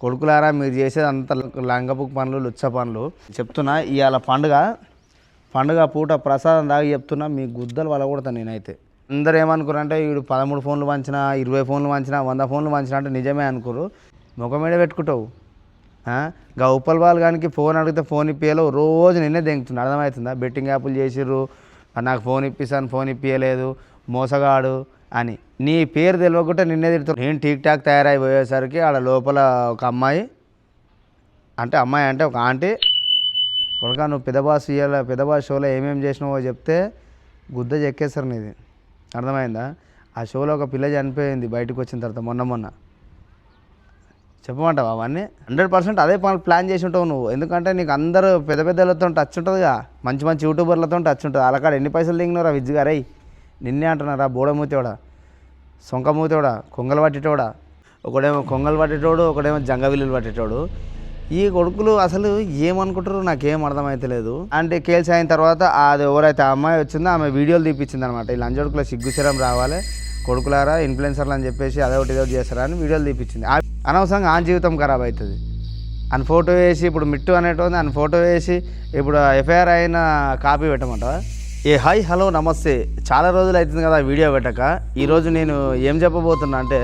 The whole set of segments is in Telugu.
కొడుకులారా మీరు చేసేది అంత లంగపు పనులు లుచ్చ పనులు. చెప్తున్నా ఇవాళ పండుగ పండుగ పూట ప్రసాదం దాకా చెప్తున్నా మీ గుద్దలు వలగొడతాను నేనైతే. అందరు ఏమనుకున్నారంటే వీడు పదమూడు ఫోన్లు వంచినా ఇరవై ఫోన్లు వంచినా వంద ఫోన్లు వంచినా అంటే నిజమే అనుకోరు ముఖం పెట్టుకుంటావు. ఆ? గా ఉప్పల్ ఫోన్ అడిగితే ఫోన్ ఇప్పియలో రోజు నిన్నే దెంగుతుంది అర్థమవుతుందా? బెట్టింగ్ యాప్లు చేసిర్రు. నాకు ఫోన్ ఇప్పిస్తాను ఫోన్ ఇప్పియలేదు మోసగాడు అని. నీ పేరు తెలియకుండా నిన్నే తిడుతాను నేను టీక్ టాక్ తయారైపోయేసరికి ఆడ లోపల ఒక అమ్మాయి అంటే అమ్మాయి అంటే ఒక ఆంటీ. కొడుక నువ్వు పెదబాస్ ఇయ్యాల పెదబాస్ షోలో ఏమేమి చేసినావో చెప్తే గుద్ద చెక్కేస్తారు నీది. అర్థమైందా? ఆ షోలో ఒక పిల్ల చనిపోయింది బయటకు వచ్చిన తర్వాత మొన్న మొన్న. చెప్పమంటావా అవన్నీ? హండ్రెడ్ పర్సెంట్ అదే ప్లాన్ చేసి ఉంటావు నువ్వు. ఎందుకంటే నీకు అందరూ పెద్ద పెద్దలతో టచ్ ఉంటుందిగా మంచి మంచి యూట్యూబర్లతో టచ్ ఉంటుంది. అలా కాడ ఎన్ని పైసలు దిగినారా విజ్జుగారై నిన్నే అంటున్నారా కూడా సొంకమూతోడా కొంగలు పట్టేటోడా? ఒకడేమో కొంగలు పట్టేటోడు ఒకడేమో జంగవిల్లులు పట్టేటోడు. ఈ కొడుకులు అసలు ఏమనుకుంటారు నాకేం అర్థమైతలేదు. అంటే కేల్స్ అయిన తర్వాత అది ఎవరైతే అమ్మాయి వచ్చిందో ఆమె వీడియోలు తీపించింది అనమాట ఈ లంచొడుకులో సిగ్గుశరం రావాలి కొడుకులారా ఇన్ఫ్లుయెన్సర్లు అని చెప్పేసి అదొకటి ఇదొకటి చేస్తారా అని వీడియోలు తీపిచ్చింది. అనవసరంగా ఆ జీవితం ఖరాబ్ అవుతుంది అని ఫోటో వేసి ఇప్పుడు మిట్టు అనేటువంటి అని ఫోటో వేసి ఇప్పుడు ఎఫ్ఐఆర్ అయిన కాపీ పెట్టమంటావా? ఏ హాయ్ హలో నమస్తే. చాలా రోజులు అవుతుంది కదా వీడియో పెట్టక. ఈరోజు నేను ఏం చెప్పబోతున్నా అంటే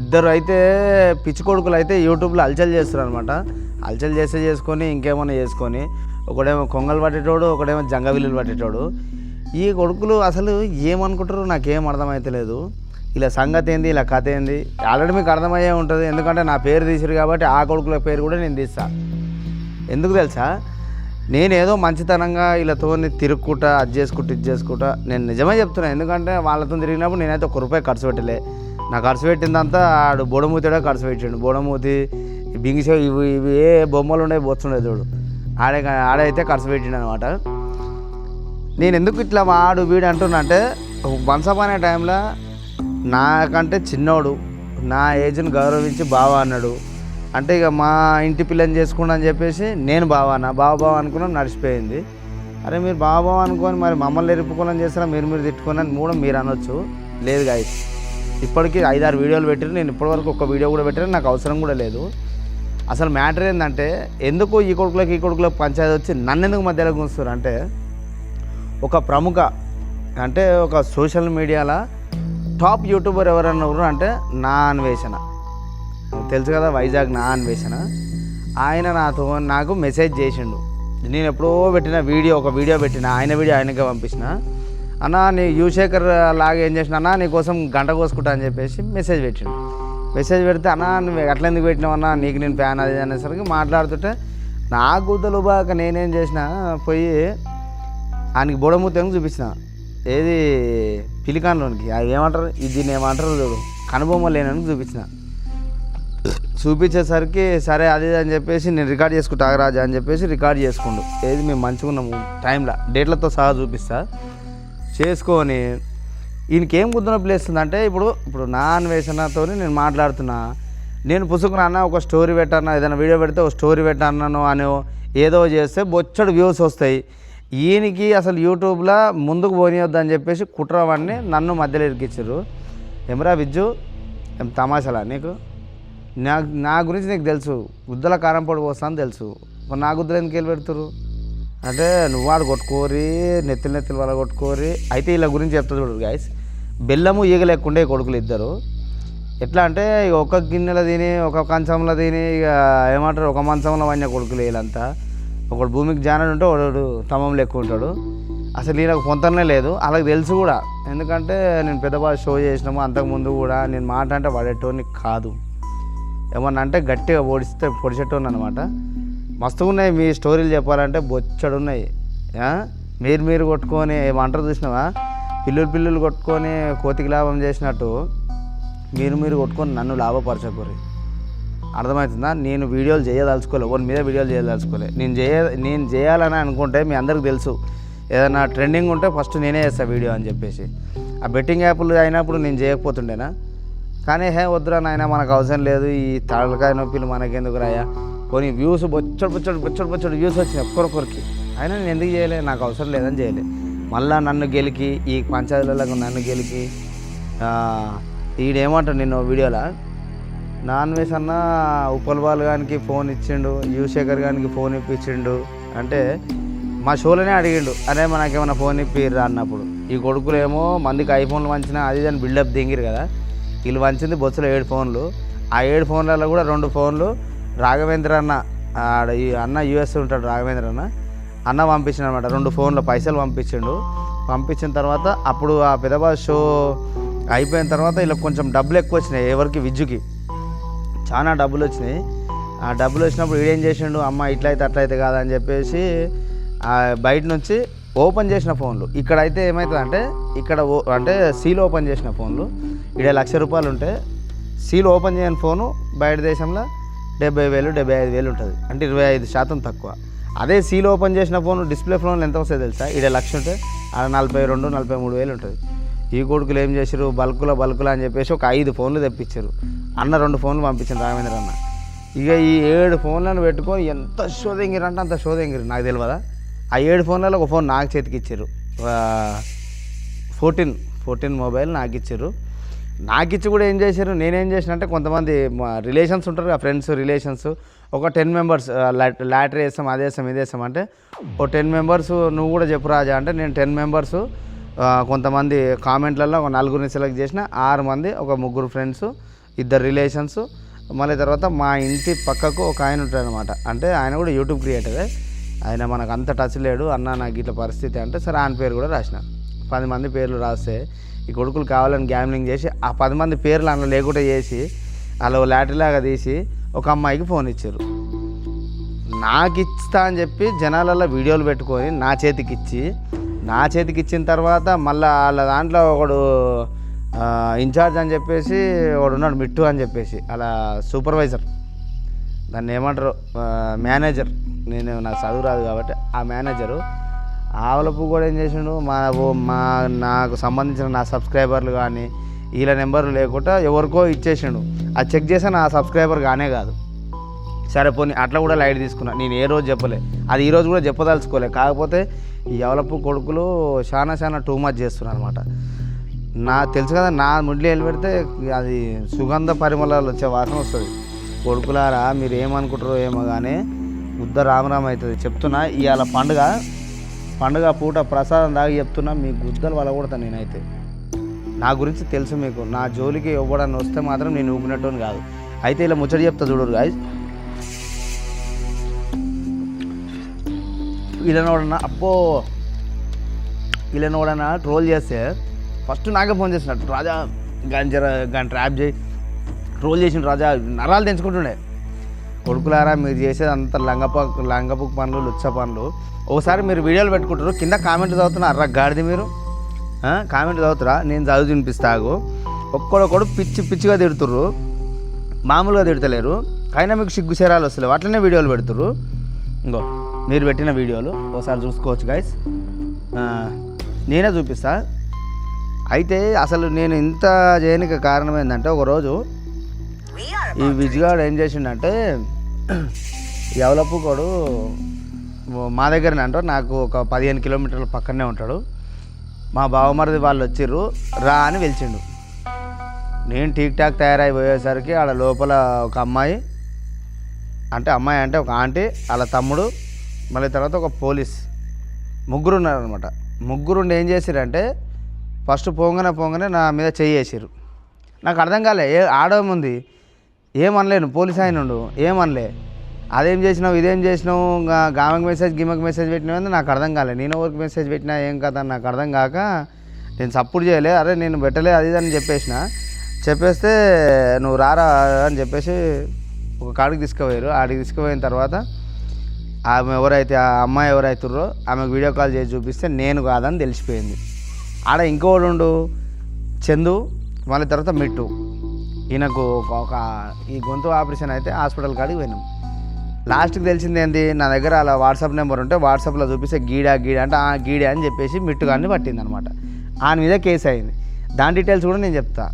ఇద్దరు అయితే పిచ్చి కొడుకులు అయితే యూట్యూబ్లో అలచల్ చేస్తున్నారు అనమాట అలచల్ చేస్తే చేసుకొని ఇంకేమైనా చేసుకొని ఒకడేమో కొంగలు పట్టేటోడు ఒకడేమో జంగవిల్లులు పట్టేటోడు. ఈ కొడుకులు అసలు ఏమనుకుంటారు నాకేం అర్థమైతలేదు. ఇలా సంగతి ఏంది ఇలా కథ ఏంది? ఆల్రెడీ మీకు అర్థమయ్యే ఉంటుంది. ఎందుకంటే నా పేరు తీసిరు కాబట్టి ఆ కొడుకుల పేరు కూడా నేను తీస్తాను ఎందుకు తెలుసా? నేనేదో మంచితనంగా వీళ్ళతో తిరుక్కుంటా అది చేసుకుంటా ఇది చేసుకుంటా నేను నిజమే చెప్తున్నా. ఎందుకంటే వాళ్ళతో తిరిగినప్పుడు నేనైతే ఒక రూపాయి ఖర్చు పెట్టలే. నా ఖర్చు పెట్టిందంతా ఆడు బోడమూతిడే ఖర్చు పెట్టిండు. బోడమూతి బింగిసే ఇవి ఇవి ఏ బొమ్మలు ఉండే బొచ్చుండే చూడు. ఆడే ఆడైతే ఖర్చు పెట్టిండు అనమాట నేను ఎందుకు ఇట్లా వాడు వీడు అంటున్నా అంటే వన్స్ అనే టైంలో నాకంటే చిన్నోడు నా ఏజ్ని గౌరవించి బావ అన్నాడు. అంటే ఇక మా ఇంటి పిల్లని చేసుకున్నా అని చెప్పేసి నేను బావానా బావ బావ అనుకున్నాం నడిచిపోయింది. అరే మీరు బావ బావ అనుకొని మరి మమ్మల్ని ఎరుపుకోవాలని చేస్తారా మీరు మీరు తిట్టుకొని అని కూడా మీరు అనొచ్చు. లేదు గాయస్ ఇప్పటికీ ఐదారు వీడియోలు పెట్టారు నేను ఇప్పటివరకు ఒక్క వీడియో కూడా పెట్టారు నాకు అవసరం కూడా లేదు. అసలు మ్యాటర్ ఏంటంటే ఎందుకు ఈ కొడుకులకు ఈ కొడుకులకు పంచాయతీ వచ్చి నన్ను ఎందుకు మధ్యలో కూర్చున్నారు అంటే ఒక ప్రముఖ అంటే ఒక సోషల్ మీడియాలో టాప్ యూట్యూబర్ ఎవరన్నా ఉన్నారు అంటే నా అన్వేషణ. తెలుసు కదా వైజాగ్ నా అన్వేషణ. ఆయన నాతో నాకు మెసేజ్ చేసిండు. నేను ఎప్పుడో పెట్టిన వీడియో ఒక వీడియో పెట్టిన ఆయన వీడియో ఆయనకే పంపించిన. అన్న నీ యువశేఖర్ లాగా ఏం చేసిన అన్న నీ కోసం గంట కోసుకుంటా అని చెప్పేసి మెసేజ్ పెట్టిండు. మెసేజ్ పెడితే అన్న నువ్వు ఎట్లా ఎందుకు పెట్టినావన్నా నీకు నేను ఫ్యాన్ అది అనేసరికి మాట్లాడుతుంటే నా గుద్దలు బాక నేనేం చేసిన పోయి ఆయనకి బోడమూతేమో చూపించిన ఏది పిలికాన్లోనికి అది ఏమంటారు? ఇది దీన్ని ఏమంటారు చూడు. కనుబొమ్మ లేనని చూపించిన చూపించేసరికి సరే అది అని చెప్పేసి నేను రికార్డ్ చేసుకుంటా రాజా అని చెప్పేసి రికార్డ్ చేసుకుండు. ఏది మేము మంచిగా ఉన్నాము టైంలో. డేట్లతో సహా చూపిస్తా. చేసుకొని ఈయనకేం గుర్తునొప్పి ప్లేస్ ఉందంటే ఇప్పుడు ఇప్పుడు నా అన్వేషణతో నేను మాట్లాడుతున్నా. నేను పుసుకున్నా అన్న ఒక స్టోరీ పెట్టాను ఏదైనా వీడియో పెడితే ఒక స్టోరీ పెట్టాను అని ఏదో చేస్తే బొచ్చడు వ్యూస్ వస్తాయి. ఈయనకి అసలు యూట్యూబ్లో ముందుకు పోనీయొద్దు అని చెప్పేసి కుట్రవాడిని నన్ను మధ్యలో ఇరికిచ్చారు ఎమరా విజ్జు ఏం తమాషాలా నీకు? నా నా గురించి నీకు తెలుసు. గుద్దల కారం పొడి పోస్తాను తెలుసు. మరి నా గుద్దలు ఎందుకు వెళ్ళి పెడతారు అంటే నువ్వు వాడు కొట్టుకోరి నెత్తిలు నెత్తిలు వాళ్ళ కొట్టుకోరి అయితే వీళ్ళ గురించి చెప్తా చూడు గాయస్ బెల్లము ఈగ లేకుండా కొడుకులు ఇద్దరు. ఎట్లా అంటే ఇక ఒక గిన్నెలో తిని ఒక కంచంలో తిని ఇక ఏమంటారు ఒక మంచంలో వన్య కొడుకులు వీళ్ళంతా. ఒకడు భూమికి జానడు ఉంటే ఒకడు తమం లెక్క ఉంటాడు. అసలు ఈయనకు పొంతనే లేదు. అలాగ తెలుసు కూడా. ఎందుకంటే నేను పెద్ద బాగా షో చేసినాము. అంతకుముందు కూడా నేను మాట అంటే వాడేటోని కాదు. ఏమన్నా అంటే గట్టిగా పొడిస్తే పొడిచేటోని అనమాట మస్తుగా ఉన్నాయి మీ స్టోరీలు చెప్పాలంటే బొచ్చడు ఉన్నాయి మీరు మీరు కొట్టుకొని ఏమంటారు చూసినావా? పిల్లులు పిల్లులు కొట్టుకొని కోతికి లాభం చేసినట్టు మీరు మీరు కొట్టుకొని నన్ను లాభపరచకూరి అర్థమవుతుందా? నేను వీడియోలు చేయదలుచుకోలే. ఒకరి మీద వీడియోలు చేయదలుచుకోలే. నేను చేయ నేను చేయాలని అనుకుంటే మీ అందరికి తెలుసు. ఏదైనా ట్రెండింగ్ ఉంటే ఫస్ట్ నేనే చేస్తాను వీడియో అని చెప్పేసి. ఆ బెట్టింగ్ యాప్లు అయినప్పుడు నేను చేయకపోతుండేనా? కానీ హే వద్దురా నాయన మనకు అవసరం లేదు. ఈ తలకాయ నొప్పిలు మనకెందుకు రాయా? కొన్ని వ్యూస్ బొచ్చడు బొచ్చడు బొచ్చడు బొచ్చడు వ్యూస్ వచ్చినాయి ఒక్కొక్కరికి అయినా నేను ఎందుకు చేయలే? నాకు అవసరం లేదని చేయలే. మళ్ళా నన్ను గెలికి ఈ పంచాయతీలకు నన్ను గెలికి ఈడేమంటాడు నిన్ను వీడియోలో? నాన్ వెజ్ అన్న ఉప్పల్ బాల్ గానికి ఫోన్ ఇచ్చిండు యువశేఖర్ గానికి ఫోన్ ఇప్పించిండు. అంటే మా షోలోనే అడిగిండు అరే మనకేమైనా ఫోన్ ఇప్పిర్రా అన్నప్పుడు. ఈ కొడుకులు ఏమో మందికి ఐఫోన్లు మంచిన అది దాని బిల్డప్ దింగిరు కదా. వీళ్ళు వంచింది బొచ్చులో ఏడు ఫోన్లు. ఆ ఏడు ఫోన్లలో కూడా రెండు ఫోన్లు. రాఘవేంద్ర అన్న ఆడ ఈ అన్న యూఎస్ ఉంటాడు రాఘవేంద్ర అన్న. అన్న పంపించిన అనమాట రెండు ఫోన్లు పైసలు పంపించిండు. పంపించిన తర్వాత అప్పుడు ఆ పెదబా షో అయిపోయిన తర్వాత ఇలా కొంచెం డబ్బులు ఎక్కువ వచ్చినాయి ఎవరికి విజ్జుకి చాలా డబ్బులు వచ్చినాయి. ఆ డబ్బులు వచ్చినప్పుడు వీడేం చేసిండు? అమ్మ ఇట్లయితే అట్లయితే కాదని చెప్పేసి బయట నుంచి ఓపెన్ చేసిన ఫోన్లు. ఇక్కడైతే ఏమవుతుందంటే ఇక్కడ ఓ అంటే సీల్ ఓపెన్ చేసిన ఫోన్లు. ఇక్కడ లక్ష రూపాయలు ఉంటే సీల్ ఓపెన్ చేయని ఫోను బయట దేశంలో డెబ్బై వేలు డెబ్బై ఐదు వేలు ఉంటుంది. అంటే ఇరవై ఐదు శాతం తక్కువ. అదే సీల్ ఓపెన్ చేసిన ఫోన్ డిస్ప్లే ఫోన్లు ఎంత వస్తాయి తెలుసా? ఇక్కడ లక్ష ఉంటే అక్కడ నలభై రెండు నలభై మూడు వేలు ఉంటుంది. ఈ కొడుకులు ఏం చేశారు బల్కుల బల్కుల అని చెప్పేసి ఒక ఐదు ఫోన్లు తెప్పించారు అన్న రెండు ఫోన్లు పంపించారు రామేంద్ర అన్న. ఇక ఈ ఏడు ఫోన్లను పెట్టుకొని ఎంత షోదెంగిరంటే అంత షోదెంగిరు నాకు తెలియదా ఆ ఏడు ఫోన్లలో ఒక ఫోన్ నాకు చేతికి ఇచ్చారు. ఫోర్టీన్ ఫోర్టీన్ మొబైల్ నాకు ఇచ్చారు. నాకు ఇచ్చి కూడా ఏం చేశారు? నేనేం చేసిన అంటే కొంతమంది మా రిలేషన్స్ ఉంటారు కదా ఫ్రెండ్స్ రిలేషన్స్. ఒక టెన్ మెంబర్స్ లాటరీ వేస్తాం అది వేస్తాం ఇది వేస్తాం అంటే ఓ టెన్ మెంబర్స్ నువ్వు కూడా చెప్పు రాజా అంటే నేను టెన్ మెంబర్స్ కొంతమంది కామెంట్లలో ఒక నలుగురిని సెలెక్ట్ చేసిన ఆరు మంది ఒక ముగ్గురు ఫ్రెండ్స్ ఇద్దరు రిలేషన్స్. మళ్ళీ తర్వాత మా ఇంటి పక్కకు ఒక ఆయన ఉంటాడు అనమాట అంటే ఆయన కూడా యూట్యూబ్ క్రియేటరే. ఆయన మనకు అంత టచ్ లేడు. అన్న నాకు ఇట్లా పరిస్థితి అంటే సరే ఆయన పేరు కూడా రాసిన. పది మంది పేర్లు రాస్తే ఈ కొడుకులు కావాలని గ్యామ్లింగ్ చేసి ఆ పది మంది పేర్లు అందులో లేకుండా చేసి అలా లాటరీలాగా తీసి ఒక అమ్మాయికి ఫోన్ ఇచ్చారు. నాకు ఇస్తా అని చెప్పి జనాలలో వీడియోలు పెట్టుకొని నా చేతికి ఇచ్చి నా చేతికి ఇచ్చిన తర్వాత మళ్ళీ వాళ్ళ దాంట్లో ఒకడు ఇన్ఛార్జ్ అని చెప్పేసి వాడున్నాడు ఉన్నాడు మిట్టు అని చెప్పేసి. అలా సూపర్వైజర్ దాన్ని ఏమంటారు? మేనేజర్ నేను నాకు చదువు రాదు కాబట్టి ఆ మేనేజరు ఆవలపు కూడా ఏం చేసిండు? మా మా నాకు సంబంధించిన నా సబ్స్క్రైబర్లు కానీ వీళ్ళ నెంబర్లు లేకుండా ఎవరికో ఇచ్చేసిండు. అది చెక్ చేస్తే నా సబ్స్క్రైబర్ కానే కాదు. సరే పోనీ అట్లా కూడా లైట్ తీసుకున్నా. నేను ఏ రోజు చెప్పలే. అది ఈ రోజు కూడా చెప్పదలుచుకోలే. కాకపోతే ఈ ఎవలపు కొడుకులు చాలా చాలా టూ మచ్ చేస్తున్నారు అనమాట నా తెలుసు కదా నా ముడ్లు వెళ్ళి పెడితే అది సుగంధ పరిమళాలు వచ్చే వాసన వస్తుంది. కొడుకులారా మీరు ఏమనుకుంటారో ఏమో కానీ ఉద్ద రామరామ అవుతుంది. చెప్తున్నా ఇవాళ పండుగ పండుగ పూట ప్రసాదం దాగి చెప్తున్నా మీ గుద్దలు వల్ల నేనైతే. నా గురించి తెలుసు మీకు. నా జోలికి ఇవ్వడానికి వస్తే మాత్రం నేను ఊపినట్టు కాదు. అయితే ఇలా ముచ్చట చెప్తా చూడరు గాయస్ ఇలానోడన్నా అప్పో ఇలానోడన్నా ట్రోల్ చేస్తే ఫస్ట్ నాకే ఫోన్ చేసినట్టు. రాజా గంజర గంట ట్రాప్ చేయి. ట్రోల్ చేసిన రాజా నరాలు తెంచుకుంటుండే. కొడుకులారా మీరు చేసేది అంత లంగప లంగపు పనులు లుచ్చ పనులు ఒకసారి మీరు వీడియోలు పెట్టుకుంటారు కింద కామెంట్ చదువుతున్నా అర్ర గాడిది మీరు. కామెంట్ చదువుతురా నేను చదువు తినిపిస్తాగు ఒక్కడొక్కడు పిచ్చి పిచ్చిగా తిడుతుర్రు. మామూలుగా తిడతలేరు. అయినా మీకు సిగ్గు శరాలు వస్తలేవు. అట్లనే వీడియోలు పెడుతురు ఇంకో మీరు పెట్టిన వీడియోలు ఒకసారి చూసుకోవచ్చు గైస్ నేనే చూపిస్తా. అయితే అసలు నేను ఇంత చేయనికి కారణం ఏంటంటే ఒకరోజు ఈ విజ్గాడు ఏం చేసిండంటే ఎవలప్పు కోడు మా దగ్గరనే అంటారు నాకు ఒక పదిహేను కిలోమీటర్ల పక్కనే ఉంటాడు. మా బావమరిది వాళ్ళు వచ్చిర్రు. రా అని పిలిచిండు. నేను టీక్ టాక్ తయారైపోయేసరికి ఆడ లోపల ఒక అమ్మాయి అంటే అమ్మాయి అంటే ఒక ఆంటీ వాళ్ళ తమ్ముడు మళ్ళీ తర్వాత ఒక పోలీస్ ముగ్గురు ఉన్నారనమాట ముగ్గురు ఉండి ఏం చేసిరంటే ఫస్ట్ పోగానే పోగానే నా మీద చెయ్యేసారు నాకు అర్థం కాలే ఏ ఆడముంది? ఏమనలేను పోలీస్ ఆయన ఉండు ఏమనలే. అదేం చేసినావు ఇదేం చేసినావు ఇంకా గామకి మెసేజ్ గిమ్మకి మెసేజ్ పెట్టినావు నాకు అర్థం కాలే. నేను ఎవరికి మెసేజ్ పెట్టినా ఏం కదా అని నాకు అర్థం కాక నేను సపోర్ట్ చేయలే అరే నేను పెట్టలే అది ఇది అని చెప్పేసిన. చెప్పేస్తే నువ్వు రారా అని చెప్పేసి ఒక కాడికి తీసుకుపోయారు. ఆడికి తీసుకుపోయిన తర్వాత ఆమె ఎవరైతే ఆ అమ్మాయి ఎవరైతుర్రో ఆమెకు వీడియో కాల్ చేసి చూపిస్తే నేను కాదని తెలిసిపోయింది. ఆడ ఇంకోడు చందు మళ్ళీ తర్వాత మిట్టు. ఈయనకు ఒక ఈ గొంతు ఆపరేషన్ అయితే హాస్పిటల్ కాడికి పోయినాం. లాస్ట్కి తెలిసింది ఏంది నా దగ్గర అలా వాట్సాప్ నెంబర్ ఉంటే వాట్సాప్లో చూపిస్తే గీడా గీడా అంటే ఆ గీడా అని చెప్పేసి మిట్టుగాన్ని పట్టింది అనమాట ఆయన మీద కేసు అయింది. దాని డీటెయిల్స్ కూడా నేను చెప్తా.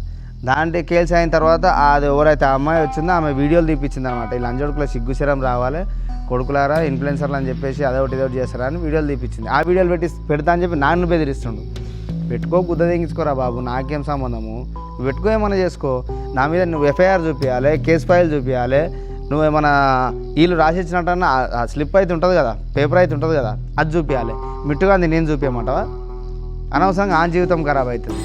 దాంట్లో కేసు అయిన తర్వాత అది ఎవరైతే అమ్మాయి వచ్చిందో ఆమె వీడియోలు తీపించింది అనమాట ఇలా అంజోడుకులో సిగ్గుశరం రావాలి కొడుకులారా ఇన్ఫ్లుయెన్సర్లు అని చెప్పేసి అదొకటి ఇదొకటి చేస్తారా అని వీడియోలు తీపించింది ఆ వీడియోలు పెట్టి పెడతా అని చెప్పి నాన్ను బెదిరిస్తుండు. పెట్టుకో గుద్ద తెగించుకోరా బాబు నాకేం సంబంధము? నువ్వు పెట్టుకో ఏమైనా చేసుకో. నా మీద నువ్వు ఎఫ్ఐఆర్ చూపించాలి కేసు ఫైల్ చూపించాలి నువ్వు ఏమైనా వీళ్ళు రాసిచ్చినట్టన్నా స్లిప్ అయితే ఉంటుంది కదా పేపర్ అయితే ఉంటుంది కదా అది చూపించాలి మిట్టుగా నేను చూపించమంటావా అనవసరంగా ఆ జీవితం ఖరాబ్ అవుతుంది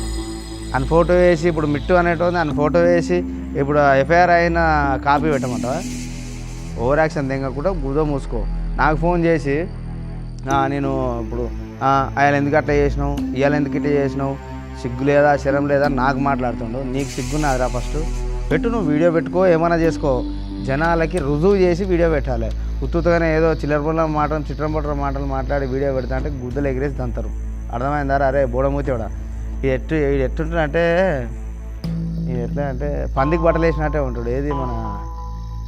అని ఫోటో వేసి ఇప్పుడు మిట్టు అనేటువంటి అని ఫోటో వేసి ఇప్పుడు ఎఫ్ఐఆర్ అయిన కాపీ పెట్టమంటావా? ఓవర్ యాక్షన్ తెగకుండా గుదో మూసుకో. నాకు ఫోన్ చేసి నేను ఇప్పుడు ఆయన ఎందుకు అట్లా చేసినావు? ఇవాళ ఎందుకు ఇట్లా చేసినావు? సిగ్గు లేదా శరం లేదా నాకు మాట్లాడుతుండు. నీకు సిగ్గున్నదిరా ఫస్ట్ పెట్టు నువ్వు వీడియో పెట్టుకో ఏమైనా చేసుకో. జనాలకి రుజువు చేసి వీడియో పెట్టాలి. ఉత్తుతగానే ఏదో చిల్లర మాటలు చిత్రం పొట్ర మాటలు మాట్లాడి వీడియో పెడతా అంటే గుద్దలు ఎగిరేసి దంతరు. అర్థమైందా అరే బోడమూతివాడా ఇది ఎట్టు ఇది ఎట్టుంటాడంటే ఇది ఎట్లా అంటే పందికి బట్టలు వేసినట్టే ఉంటాడు. ఏది మన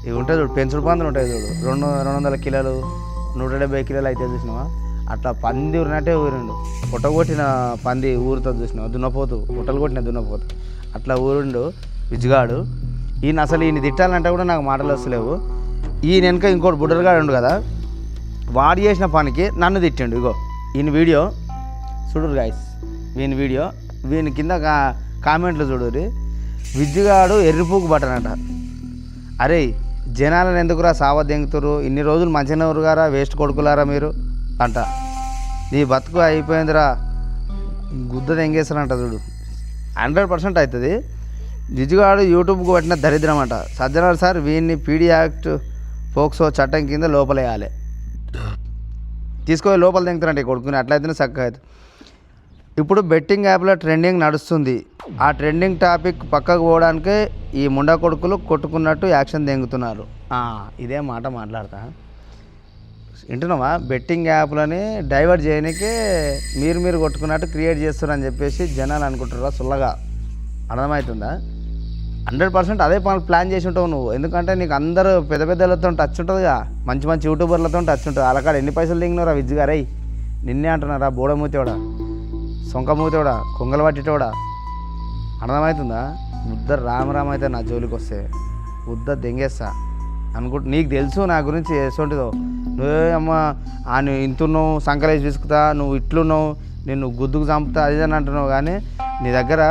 ఇవి ఉంటాయి చూడు పెంచుడు పందులు ఉంటాయి చూడు. రెండు రెండు వందల కిలోలు నూట డెబ్బై కిలోలు అయితే చూసినావా? అట్లా పంది ఊరినట్టే ఊరిండు. పుట్టగొట్టిన పంది ఊరుతో చూసిన దున్నపోతు. పుట్టలు కొట్టిన దున్నపోతు. అట్లా ఊరుండు విజ్గాడు ఈయన అసలు ఈయన తిట్టాలంటే కూడా నాకు మాటలు వస్తలేవు. ఈయన వెనక ఇంకోటి బుడ్డలుగాడు ఉండు కదా. వాడు చేసిన పనికి నన్ను తిట్టిండు. ఇగో ఈయన వీడియో చూడురు గాయస్ వీని వీడియో వీని కింద కామెంట్లు చూడురి విజ్జుగాడు ఎర్రిపూకు బట్టనట. అరే జనాలను ఎందుకురా సావ దెంగుతురు ఇన్ని రోజులు మంచిగా గారా వేస్ట్ కొడుకులారా మీరు? అంట. నీ బతుకు అయిపోయిందిరా. గుద్ద దెంగేస్తారంట చూడు. హండ్రెడ్ పర్సెంట్ అవుతుంది. విజుగాడు యూట్యూబ్కి పట్టిన దరిద్రం అంట. సజ్జనారు సార్ వీడిని పీడీ యాక్ట్ ఫోక్సో చట్టం కింద లోపలేయాలి. తీసుకొని లోపల దింగుతారంట ఈ కొడుకుని. అట్లయితేనే చక్కగా అవుతుంది ఇప్పుడు బెట్టింగ్ యాప్లో ట్రెండింగ్ నడుస్తుంది. ఆ ట్రెండింగ్ టాపిక్ పక్కకు పోవడానికే ఈ ముండా కొడుకులు కొట్టుకున్నట్టు యాక్షన్ దెంగుతున్నారు ఇదే మాట మాట్లాడతా. వింటున్నావా? బెట్టింగ్ యాప్లని డైవర్ట్ చేయడానికి మీరు మీరు కొట్టుకున్నట్టు క్రియేట్ చేస్తున్నారని చెప్పేసి జనాలు అనుకుంటారా సుల్లగా? అర్థమవుతుందా? హండ్రెడ్ పర్సెంట్ అదే పని ప్లాన్ చేసి ఉంటావు నువ్వు. ఎందుకంటే నీకు అందరూ పెద్ద పెద్దలతో టచ్ ఉంటుందిగా. మంచి మంచి యూట్యూబర్లతో టచ్ ఉంటుంది. అలాకాడ ఎన్ని పైసలు దిగినారా విజ్జు గారై? నిన్నే అంటున్నారా బోడమూతేవాడా? సొంకమూతేవాడా? కొంగలు పట్టిటోడా? అర్థమవుతుందా? ఉద్ద రామరామ అయితే నా జోలికి వస్తే ఉద్ద దెంగేస్తా. అనుకుంటు నీకు తెలుసు నా గురించి ఎటువంటిదో నువ్వే అమ్మ ఆయన ఇంతున్నావు సంకరేజ్ విసుకుతా నువ్వు ఇట్లున్నావు నేను గుద్దుకు చంపుతా అది అని అంటున్నావు. కానీ నీ దగ్గర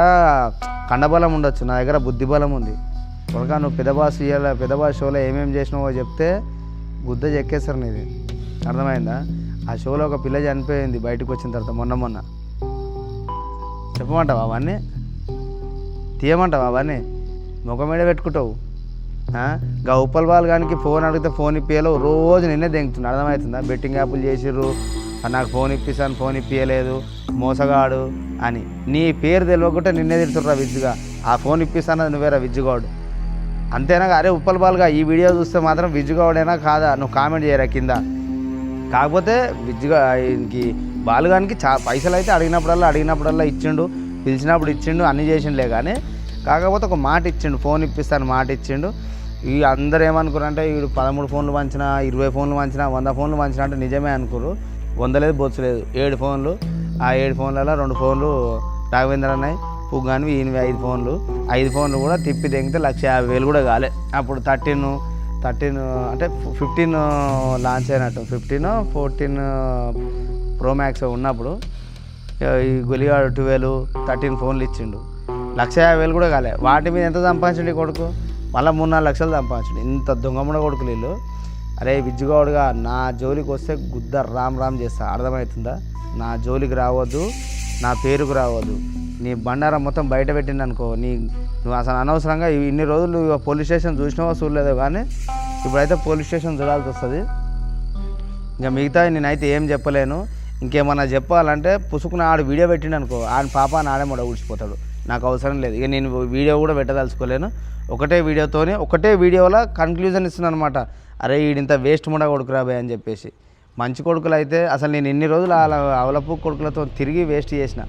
కండబలం ఉండొచ్చు నా దగ్గర బుద్ధి బలం ఉంది. కొనక నువ్వు పెదబాస్ ఇయ్యాల పెద్ద షోలో ఏమేమి చేసినావో చెప్తే గుద్ద చెక్కేస్తారు నీది. అర్థమైందా? ఆ షోలో ఒక పిల్ల చనిపోయింది బయటకు వచ్చిన తర్వాత మొన్న మొన్న. చెప్పమంటావా అవన్నీ? తీయమంటావా అవన్నీ? ముఖం మీద పెట్టుకుంటావు. గా ఉప్పల్ బాల్ గానికి ఫోన్ అడిగితే ఫోన్ ఇప్పియలో రోజు నిన్నే దెంగుతున్నా అర్థమవుతుందా? బెట్టింగ్ యాప్లు చేసిర్రు. నాకు ఫోన్ ఇప్పిస్తాను ఫోన్ ఇప్పియలేదు మోసగాడు అని. నీ పేరు తెలియకుంటే నిన్నే తిడుతుర్రా విజ్జుగా. ఆ ఫోన్ ఇప్పిస్తానది నువ్వేరా విజ్జుగాడు. అంతేనా? అరే ఉప్పల్ బాల్గా ఈ వీడియో చూస్తే మాత్రం విజ్జుగాడేనా కాదా? నువ్వు కామెంట్ చేయరా కింద. కాకపోతే విజ్జుగా ఇంకి బాలుగానికి చా పైసలు అయితే అడిగినప్పుడల్లా అడిగినప్పుడల్లా ఇచ్చిండు. పిలిచినప్పుడు ఇచ్చిండు అన్నీ చేసిండులే కానీ కాకపోతే ఒక మాట ఇచ్చిండు. ఫోన్ ఇప్పిస్తాను మాట ఇచ్చిండు. ఈ అందరు ఏమనుకున్నారంటే వీడు పదమూడు ఫోన్లు వంచిన ఇరవై ఫోన్లు వంచిన వంద ఫోన్లు వంచిన అంటే నిజమే అనుకోరు వందలేదు బొచ్చలేదు. ఏడు ఫోన్లు. ఆ ఏడు ఫోన్లలో రెండు ఫోన్లు రాఘవేంద్ర అన్నాయి పుగ్గానివి ఎనిమిది ఐదు ఫోన్లు. ఐదు ఫోన్లు కూడా తిప్పి తెంగితే లక్ష యాభై వేలు కూడా కాలే. అప్పుడు థర్టీన్ థర్టీన్ అంటే ఫిఫ్టీన్ లాంచ్ అయినట్టు. ఫిఫ్టీన్ ఫోర్టీన్ ప్రోమాక్స్ ఉన్నప్పుడు ఈ గొలిగాడు ట్వెల్వ్ థర్టీన్ ఫోన్లు ఇచ్చిండు. లక్ష యాభై వేలు కూడా కాలే. వాటి మీద ఎంత సంపాదించండి కొడుకు? మళ్ళీ మూడు నాలుగు లక్షలు సంపాదించండి. ఇంత దొంగముడ కొడుకులు వీళ్ళు. అరే విజ్జుగౌడ్గా నా జోలికి వస్తే గుద్ద రామ్ రామ్ చేస్తా. అర్థమవుతుందా? నా జోలికి రావద్దు నా పేరుకు రావద్దు. నీ బండారం మొత్తం బయట పెట్టింది అనుకో నీ నువ్వు అసలు అనవసరంగా ఇన్ని రోజులు నువ్వు పోలీస్ స్టేషన్ చూసినావో చూడలేదో కానీ ఇప్పుడైతే పోలీస్ స్టేషన్ చూడాల్సి వస్తుంది. ఇంకా మిగతా నేనైతే ఏం చెప్పలేను. ఇంకేమన్నా చెప్పాలంటే పుసుకుని ఆడు వీడియో పెట్టిండు అనుకో ఆయన పాప ఆడే మొడ ఊడ్చిపోతాడు. నాకు అవసరం లేదు. ఇక నేను వీడియో కూడా పెట్టదలుచుకోలేను. ఒకటే వీడియోతోనే ఒకటే వీడియోలో కన్క్లూజన్ ఇస్తున్నాను అనమాట అరే వీడింత వేస్ట్ ముడ కొడుకురాబాయ్ అని చెప్పేసి. మంచి కొడుకులు అయితే అసలు నేను ఎన్ని రోజులు అలా అవలపు కొడుకులతో తిరిగి వేస్ట్ చేసిన?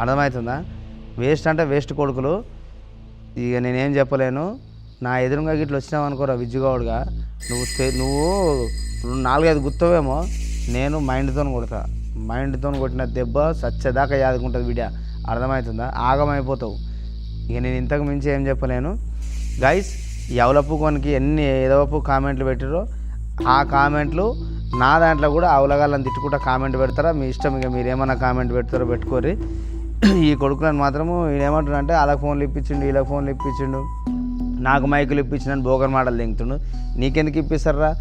అర్థమవుతుందా? వేస్ట్ అంటే వేస్ట్ కొడుకులు. ఇక నేనేం చెప్పలేను. నా ఎదురుగా గిట్ల వచ్చినావు అనుకోరా విజ్జుగౌడ్గా నువ్వు నువ్వు నువ్వు నాలుగైదు గుర్తవేమో నేను మైండ్తో కొడతా. మైండ్తో కొట్టిన దెబ్బ సచ్చేదాకా యాదుకుంటుంది వీడియో అర్థమవుతుందా? ఆగమైపోతావు. ఇక నేను ఇంతకు మించి ఏం చెప్పలేను. గైస్ ఎవలప్పు కొనికి ఎన్ని ఏదోపు కామెంట్లు పెట్టారో ఆ కామెంట్లు నా దాంట్లో కూడా అవలగాలని తిట్టుకుంటా కామెంట్ పెడతారా? మీ ఇష్టం ఇక మీరు ఏమైనా కామెంట్ పెడతారో పెట్టుకోరి ఈ కొడుకులను మాత్రము ఈయనేమంటున్నా అంటే వాళ్ళకి ఫోన్లు ఇప్పించిండు వీళ్ళకి ఫోన్లు ఇప్పించిండు. నాకు మైకులు ఇప్పించిన బోగర్ మాటలు దింగుతుండు నీకెందుకు ఇప్పిస్తారా?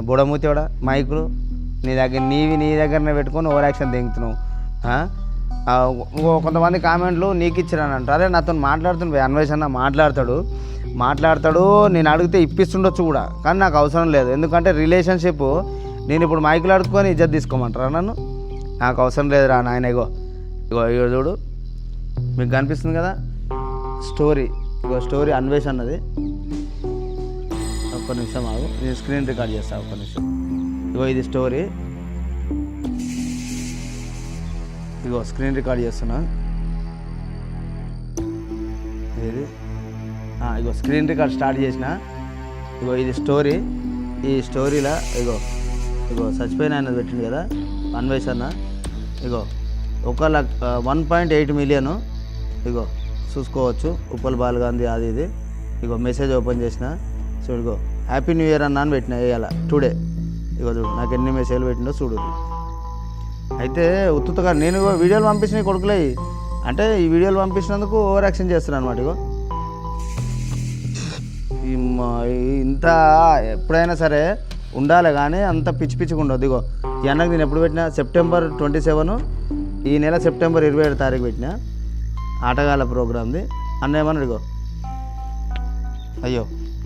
బుడమూతివాడా? మైకులు? నీ దగ్గర నీవి నీ దగ్గరనే పెట్టుకొని ఓవర్ యాక్షన్ దింగుతున్నావు కొంతమంది కామెంట్లు నీకు ఇచ్చిరాను అంటారు అరే నాతో మాట్లాడుతుండే అన్న మాట్లాడతాడు. మాట్లాడతాడు నేను అడిగితే ఇప్పిస్తుండొచ్చు కూడా. కానీ నాకు అవసరం లేదు. ఎందుకంటే రిలేషన్షిప్ నేను ఇప్పుడు మైకులు అడుక్కొని ఇజ్జత్ తీసుకోమంటారా నన్ను? నాకు అవసరం లేదురా నాయన ఇగో ఇగో ఇగో చూడు. మీకు కనిపిస్తుంది కదా? స్టోరీ. ఇగో స్టోరీ అన్వేష్ అన్నది. ఒక్క నిమిషం ఆగు. నేను స్క్రీన్ రికార్డ్ చేస్తాను ఒక్క నిమిషం. ఇగో ఇది స్టోరీ. ఇదిగో స్క్రీన్ రికార్డ్ చేస్తున్నా. ఇది ఇగో స్క్రీన్ రికార్డ్ స్టార్ట్ చేసిన. ఇగో ఇది స్టోరీ ఈ స్టోరీలో ఇగో ఇగో చచ్చిపోయిన ఆయన పెట్టింది కదా అన్న. ఇగో ఒక lakh one point eight million ఇగో చూసుకోవచ్చు. ఉప్పల్ బాల్ గాంధీ అది ఇది. ఇగో మెసేజ్ ఓపెన్ చేసిన. చూడుగో హ్యాపీ న్యూ ఇయర్ అన్న అని పెట్టిన వేయాల టుడే ఇగో చూడు నాకు ఎన్ని మెసేజ్లు పెట్టిండో చూడు. అయితే ఉత్తుతగా నేను వీడియోలు పంపించిన కొడుకులే అంటే ఈ వీడియోలు పంపించినందుకు ఓవర్ యాక్షన్ చేస్తున్నాను అనమాట ఇగో. ఇంత ఎప్పుడైనా సరే ఉండాలి కానీ అంత పిచ్చి పిచ్చిగా ఉండదు ఇగో. ఈ అన్నకు నేను ఎప్పుడు పెట్టినా? September twenty seven. ఈ నెల సెప్టెంబర్ ఇరవై ఏడు తారీఖు పెట్టిన? ఆటగాళ్ళ ప్రోగ్రామ్ది. అన్న ఏమన్నాడు ఇగో? అయ్యో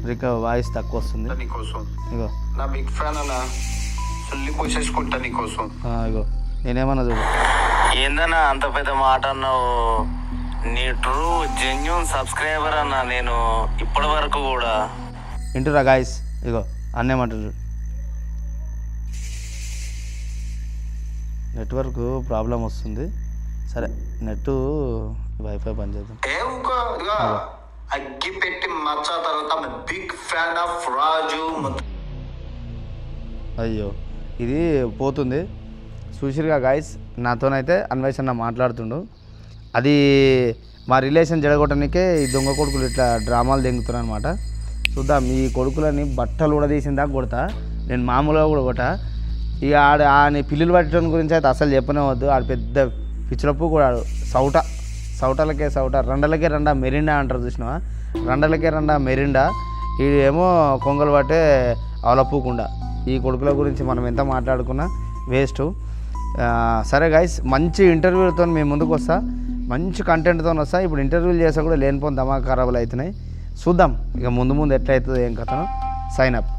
రిక వాయిస్ తక్కువ వస్తుంది ఇగో. నా బిగ్ ఫ్యాన్ అన్న నీకోసం. ఇగో. నేనేమన్నా చూడు. ఏందన్నా అంత పెద్ద మాట అన్నావు? నీ ట్రూ జెన్యున్ సబ్స్క్రైబర్ అన్నా నేను ఇప్పటి వరకు కూడా. వింటురా గాయస్ ఇగో అన్నేమంటారు నెట్వర్క్ ప్రాబ్లం వస్తుంది. సరే నెట్ వైఫై బంద్ చేద్దాం. అగ్గి పెట్టి మచ్చ తర్వాత బిగ్ ఫ్యాన్ ఆఫ్ రాజు అయ్యో ఇది పోతుంది. చూసిరుగా గాయస్ నాతోనైతే అన్వేషణ మాట్లాడుతుండు. అది మా రిలేషన్ జడగొట్టడానికే ఈ దొంగ కొడుకులు ఇట్లా డ్రామాలు దెంగుతున్నారు అనమాట చూద్దాం ఈ కొడుకులని బట్టలు కూడా తీసిన దాకా కొడతా. నేను మామూలుగా కూడా కొట్టా. ఇక ఆడ ఆయన పిల్లులు పట్టడం గురించి అయితే అసలు చెప్పనే వద్దు. ఆడు పెద్ద పిచ్చిరప్పు కూడా ఆడు. సౌట సౌటలకే సౌట రెండలకే రెండా మెరిండా అంటారు చూసినావా? రెండలకే రెండా మెరిండా. ఇదేమో ఏమో కొంగలు పట్టే అవలప్పుకుండా. ఈ కొడుకుల గురించి మనం ఎంత మాట్లాడుకున్నా వేస్ట్. సరే గైస్ మంచి ఇంటర్వ్యూలతో మేము ముందుకు వస్తా. మంచి కంటెంట్తో వస్తా. ఇప్పుడు ఇంటర్వ్యూలు చేసా కూడా లేనిపోని ధమాకా ఖరాబులు అవుతున్నాయి. చూద్దాం. ఇక ముందు ముందు ఎట్లయితుందో ఏం కథను. Sign up